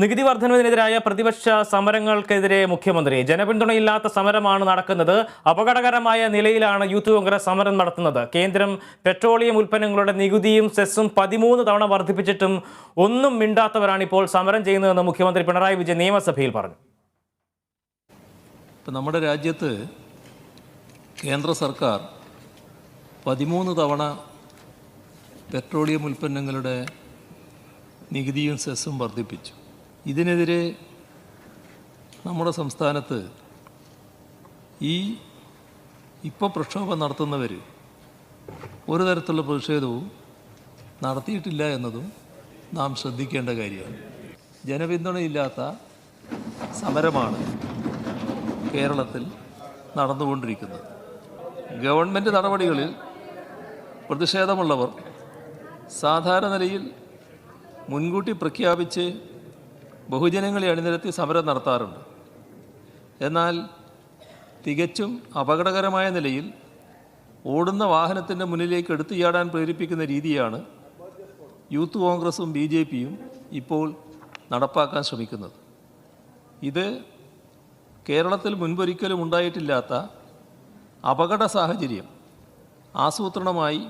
നികുതി വർധനവിനെതിരായ പ്രതിപക്ഷ സമരങ്ങൾക്കെതിരെ മുഖ്യമന്ത്രി. ജനപിന്തുണയില്ലാത്ത സമരമാണ് നടക്കുന്നത്. അപകടകരമായ നിലയിലാണ് യൂത്ത് കോൺഗ്രസ് സമരം നടത്തുന്നത്. കേന്ദ്രം പെട്രോളിയം ഉൽപ്പന്നങ്ങളുടെ നികുതിയും സെസ്സും പതിമൂന്ന് തവണ വർദ്ധിപ്പിച്ചിട്ടും ഒന്നും മിണ്ടാത്തവരാണ് ഇപ്പോൾ സമരം ചെയ്യുന്നതെന്ന് മുഖ്യമന്ത്രി പിണറായി വിജയൻ നിയമസഭയിൽ പറഞ്ഞു. ഇപ്പം നമ്മുടെ രാജ്യത്ത് കേന്ദ്ര സർക്കാർ പതിമൂന്ന് തവണ പെട്രോളിയം ഉൽപ്പന്നങ്ങളുടെ നികുതിയും സെസ്സും വർദ്ധിപ്പിച്ചു ഇതിനെതിരെ നമ്മുടെ സംസ്ഥാനത്ത് ഈ ഇപ്പോൾ പ്രക്ഷോഭം നടത്തുന്നവർ ഒരു തരത്തിലുള്ള പ്രതിഷേധവും നടത്തിയിട്ടില്ല എന്നതും നാം ശ്രദ്ധിക്കേണ്ട കാര്യമാണ്. ജനപിന്തുണയില്ലാത്ത സമരമാണ് കേരളത്തിൽ നടന്നുകൊണ്ടിരിക്കുന്നത്. ഗവൺമെന്റ് നടപടികളിൽ പ്രതിഷേധമുള്ളവർ സാധാരണ നിലയിൽ മുൻകൂട്ടി പ്രഖ്യാപിച്ച് ബഹുജനങ്ങളെ അണിനിരത്തി സമരം നടത്താറുണ്ട്. എന്നാൽ തികച്ചും അപകടകരമായ നിലയിൽ ഓടുന്ന വാഹനത്തിന്റെ മുന്നിലേക്ക് എടുത്തുചാടാൻ പ്രേരിപ്പിക്കുന്ന രീതിയാണ് യൂത്ത് കോൺഗ്രസും ബി ജെ പിയും ഇപ്പോൾ നടപ്പാക്കാൻ ശ്രമിക്കുന്നത്. ഇത് കേരളത്തിൽ മുൻപൊരിക്കലും ഉണ്ടായിട്ടില്ലാത്ത അപകട സാഹചര്യം ആസൂത്രണമായി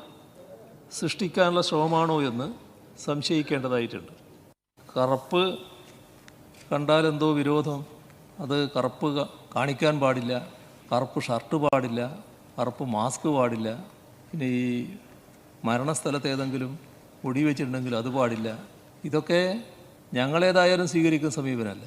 സൃഷ്ടിക്കാനുള്ള ശ്രമമാണോ എന്ന് സംശയിക്കേണ്ടതായിട്ടുണ്ട്. കറുപ്പ് കണ്ടാൽ എന്തോ വിരോധം. അത് കറുപ്പ് കാണിക്കാൻ പാടില്ല. കറുപ്പ് ഷർട്ട് പാടില്ല. കറുപ്പ് മാസ്ക് പാടില്ല. പിന്നെ ഈ മരണസ്ഥലത്ത് ഏതെങ്കിലും ഒടി വെച്ചിട്ടുണ്ടെങ്കിൽ അത് പാടില്ല. ഇതൊക്കെ ഞങ്ങളേതായാലും സ്വീകരിക്കുന്ന സമീപനമല്ല.